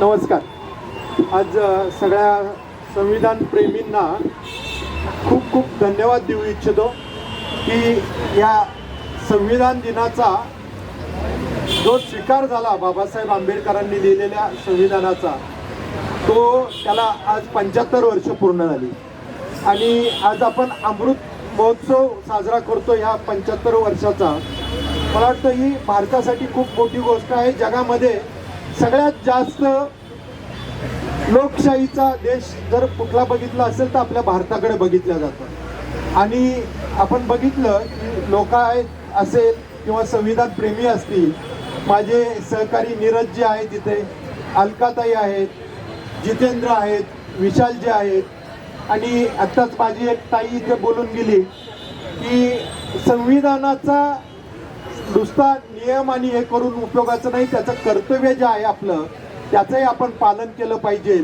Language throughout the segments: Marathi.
नमस्कार. आज सगळ्या संविधान प्रेमींना खूप खूप धन्यवाद देऊ इच्छितो की या संविधान दिनाचा जो स्वीकार झाला बाबासाहेब आंबेडकरांनी लिहिलेल्या संविधानाचा तो त्याला आज पंच्याहत्तर वर्ष पूर्ण झाली. आणि आज आपण अमृत महोत्सव साजरा करतो ह्या पंच्याहत्तर वर्षाचा. मला वाटतं ही भारतासाठी खूप मोठी गोष्ट आहे. जगामध्ये सगळ्यात जास्त लोकशाहीचा देश जर कुठला बघितला असेल तर आपल्या भारताकडे बघितलं जातं. आणि आपण बघितलं की लोक आहेत असेल किंवा संविधान प्रेमी असतील माझे सहकारी नीरज जे आहेत तिथे अलकाताई आहेत जितेंद्र आहेत विशाल जे आहेत आणि आत्ताच माझी एक ताई इथे बोलून गेली की संविधानाचा नुसता नियम आणि हे करून उपयोगाचं नाही त्याचं कर्तव्य जे आहे आपलं त्याचंही आपण पालन केलं पाहिजे.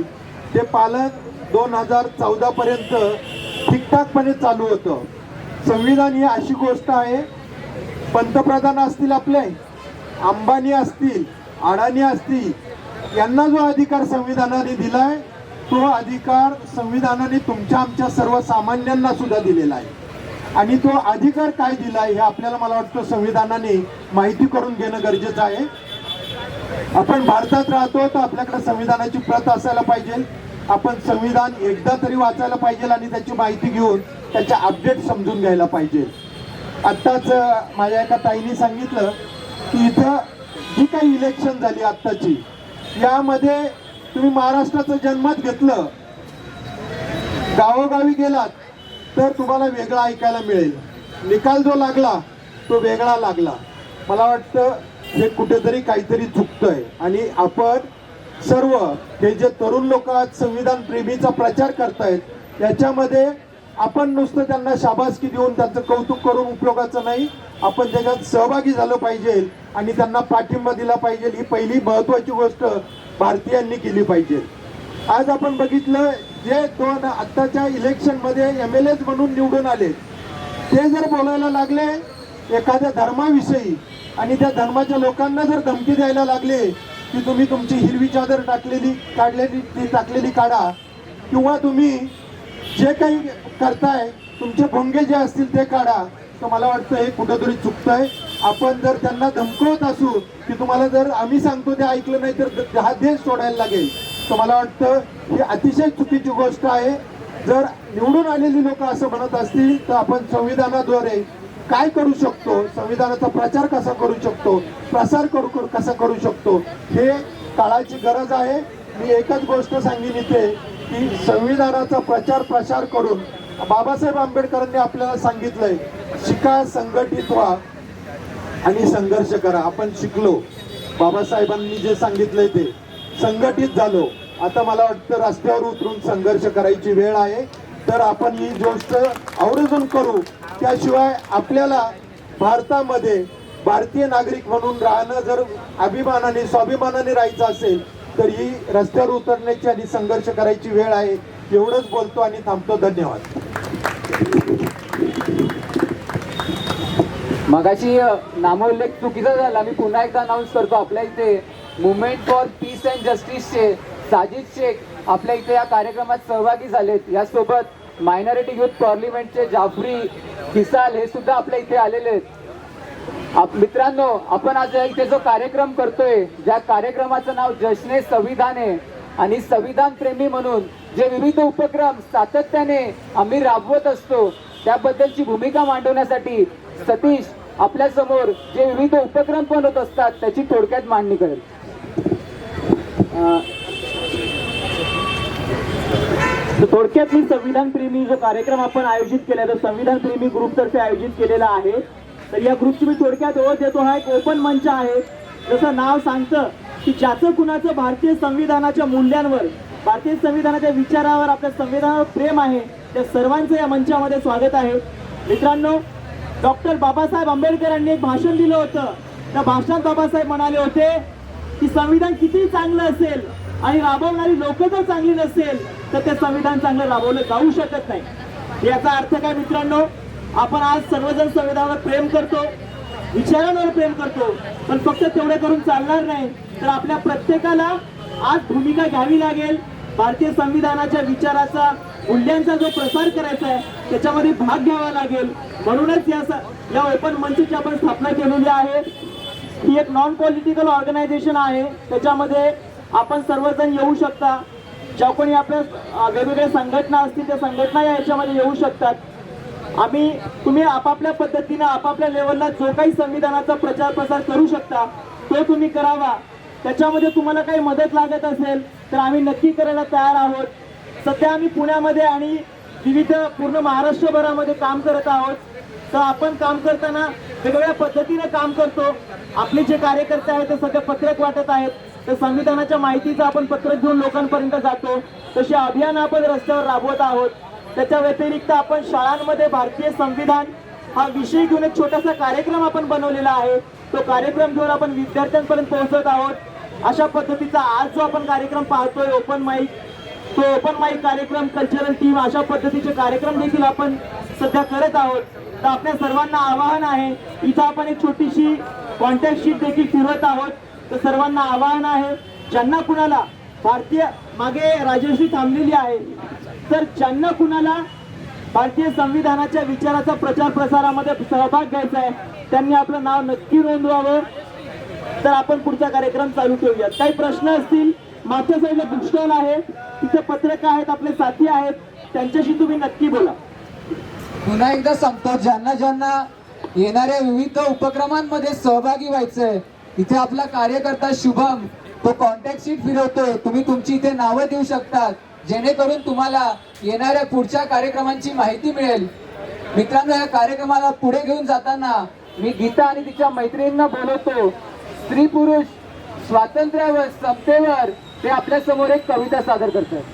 ते पालन दोन हजार चौदापर्यंत ठीकठाकपणे चालू होतं. संविधान ही अशी गोष्ट आहे पंतप्रधान असतील आपले अंबानी असतील अडाणी असतील यांना जो अधिकार संविधानाने दिला आहे तो अधिकार संविधानाने तुमच्या आमच्या सर्वसामान्यांना सुद्धा दिलेला आहे. आणि तो अधिकार काय दिलाय हे आपल्याला मला वाटतं संविधानाने माहिती करून घेणं गरजेचं आहे. आपण भारतात राहतो तर आपल्याकडे संविधानाची प्रत असायला पाहिजे. आपण संविधान एकदा तरी वाचायला पाहिजे आणि त्याची माहिती घेऊन त्याच्या अपडेट समजून घ्यायला पाहिजे. आत्ताच माझ्या एका ताईने सांगितलं की इथं जी काही इलेक्शन झाली आत्ताची यामध्ये तुम्ही महाराष्ट्राचं जन्मात घेतलं गावोगावी गेलात तर तुम्हाला वेगळा ऐकायला मिळेल. निकाल जो लागला तो वेगळा लागला. मला वाटतं हे कुठेतरी काहीतरी चुकतंय. आणि आपण सर्व हे जे तरुण लोक आज संविधान प्रेमीचा प्रचार करतायत याच्यामध्ये आपण नुसतं त्यांना शाबासकी देऊन त्यांचं कौतुक करून उपयोगाचं नाही. आपण त्याच्यात सहभागी झालं पाहिजे आणि त्यांना पाठिंबा दिला पाहिजे. ही पहिली महत्वाची गोष्ट भारतीयांनी केली पाहिजे. आज आपण बघितलं जे दोन आत्ताच्या इलेक्शनमध्ये एम एल म्हणून निवडून आले ते जर बोलायला लागले एखाद्या धर्माविषयी आणि त्या धर्माच्या लोकांना जर धमकी द्यायला लागले की तुम्ही तुमची हिरवी चादर टाकलेली काढलेली ती टाकलेली काढा किंवा तुम्ही जे काही करताय तुमचे भोंगे जे असतील ते काढा तर मला वाटतं हे कुठंतरी चुकतंय. आपण जर त्यांना धमकवत असू की तुम्हाला जर आम्ही सांगतो ते ऐकलं नाही तर हा देश सोडायला लागेल. तर मला वाटतं ही अतिशय चुकीची गोष्ट आहे. जर निवडून आलेली लोक असं म्हणत असतील तर आपण संविधानाद्वारे काय करू शकतो? संविधानाचा प्रचार कसा करू शकतो? प्रसार करू कसा करू शकतो? हे काळाची गरज आहे. मी एकच गोष्ट सांगेन इथे की संविधानाचा प्रचार प्रसार करून बाबासाहेब आंबेडकरांनी आपल्याला सांगितलंय शिका संघटित व्हा आणि संघर्ष करा. आपण शिकलो. बाबासाहेबांनी जे सांगितलंय ते. संघटित झालो. आता मला वाटतं रस्त्यावर उतरून संघर्ष करायची वेळ आहे. तर आपण ही गोष्ट आवर्जून करू. त्याशिवाय आपल्याला भारतामध्ये भारतीय नागरिक म्हणून राहणं जर अभिमानाने स्वाभिमानाने राहायचं असेल तर ही रस्त्यावर उतरण्याची आणि संघर्ष करायची वेळ आहे. एवढंच बोलतो आणि थांबतो. धन्यवाद. मगाशी नामोल्लेख चुकीचा झाला. मी पुन्हा एकदा अनाऊन्स करतो आपल्या इथे. मुवमेंट फॉर पीस अँड जस्टिसचे साजिद शेख आपल्या इथे या कार्यक्रमात सहभागी झालेत. यासोबत मायनॉरिटी युथ पार्लिमेंटचे जाफरी किसाल हे सुद्धा आपल्या इथे आलेले आहेत. आप- मित्रांनो आपण आज इथे जो कार्यक्रम करतोय ज्या कार्यक्रमाचं नाव जश्ने संविधान आहे आणि संविधान प्रेमी म्हणून जे विविध उपक्रम सातत्याने आम्ही राबवत असतो त्याबद्दलची भूमिका मांडवण्यासाठी सतीश आपल्यासमोर जे विविध उपक्रम पण होत असतात त्याची थोडक्यात मांडणी करेल. थोडक्यात मी संविधान प्रेमी जो कार्यक्रम आपण आयोजित केला तो संविधान प्रेमी ग्रुपतर्फे आयोजित केलेला आहे. तर या ग्रुपची मी थोडक्यात ओळख देतो. हा एक ओपन मंच आहे. जसं नाव सांगतं की ज्याचं कुणाचं भारतीय संविधानाच्या मूल्यांवर भारतीय संविधानाच्या विचारावर आपल्या संविधानावर प्रेम आहे त्या सर्वांचं या मंचामध्ये स्वागत आहे. मित्रांनो डॉक्टर बाबासाहेब आंबेडकरांनी एक भाषण दिलं होतं. त्या भाषणात बाबासाहेब म्हणाले होते की संविधान किती चांगलं असेल आणि राबवणारी लोक जर चांगली नसेल तर ते संविधान चांगलं राबवलं जाऊ शकत नाही. याचा अर्थ काय मित्रांनो? आपण आज सर्वजण संविधानावर प्रेम करतो विचारांवर प्रेम करतो पण फक्त तेवढे करून चालणार नाही. तर आपल्या प्रत्येकाला आज भूमिका घ्यावी लागेल. भारतीय संविधानाच्या विचाराचा मूल्यांचा जो प्रसार करायचा आहे त्याच्यामध्ये भाग घ्यावा लागेल. म्हणूनच या या ओपन मंचची आपण स्थापना केलेली आहे. ही एक नॉन पॉलिटिकल ऑर्गनायझेशन आहे. त्याच्यामध्ये आपण सर्वजण येऊ शकता. ज्या कोणी आपल्या वेगवेगळ्या संघटना असतील त्या संघटना या याच्यामध्ये येऊ शकतात. आम्ही तुम्ही आपापल्या पद्धतीनं आपापल्या लेवलला जो काही संविधानाचा प्रचार प्रसार करू शकता तो तुम्ही करावा. त्याच्यामध्ये तुम्हाला काही मदत लागत असेल तर आम्ही नक्की करायला तयार आहोत. सध्या आम्ही पुण्यामध्ये आणि विविध पूर्ण महाराष्ट्रभरामध्ये काम करत आहोत. तर आपण काम करताना वेगवेगळ्या पद्धतीने काम करतो. आपले जे कार्यकर्ते आहेत ते सध्या पत्रक वाटत आहेत. तर संविधानाच्या माहितीचं आपण पत्रक घेऊन लोकांपर्यंत जातो. तसे अभियान आपण रस्त्यावर राबवत आहोत. त्याच्या व्यतिरिक्त आपण शाळांमध्ये भारतीय संविधान हा विषय घेऊन एक छोटासा कार्यक्रम आपण बनवलेला आहे. तो कार्यक्रम घेऊन आपण विद्यार्थ्यांपर्यंत पोहोचत आहोत. अशा पद्धतीचा आज जो आपण कार्यक्रम पाहतोय ओपन माईक तो ओपन माईक कार्यक्रम कल्चरल टीम अशा पद्धतीचे कार्यक्रम देखील आपण सध्या करत आहोत. तर आपल्या सर्वांना आवाहन आहे इथं आपण एक छोटीशी कॉन्टॅक्ट शीट देखील फिरवत आहोत. तर सर्वांना आवाहन आहे ज्यांना कुणाला भारतीय मागे राजश्री थांबलेली आहे तर ज्यांना कुणाला भारतीय संविधानाच्या विचाराचा प्रचार प्रसारामध्ये सहभाग घ्यायचा आहे त्यांनी आपलं नाव नक्की नोंदवावं. तर आपण पुढचा कार्यक्रम चालू ठेवूया काही प्रश्न असतील मागच्या साईडला बुक स्टॉल आहे. तिथे पत्रक आहेत आपले साथी आहेत. त्यांच्याशी तुम्ही नक्की बोला. पुन्हा एकदा सांगतो ज्यांना ज्यांना येणाऱ्या विविध उपक्रमांमध्ये सहभागी व्हायचंय इथे आपला कार्यकर्ता शुभम तो कॉन्टॅक्ट शीट फिरवतोय. तुम्ही तुमची इथे नावं देऊ शकतात. जेणेकरून तुम्हाला येणाऱ्या पुढच्या कार्यक्रमांची माहिती मिळेल. मित्रांनो या कार्यक्रमाला पुढे घेऊन जाताना मी गीता आणि तिच्या मैत्रिणींना बोलवतो. स्त्री पुरुष स्वातंत्र्यावर समतेवर ते आपल्यासमोर एक कविता सादर करतात.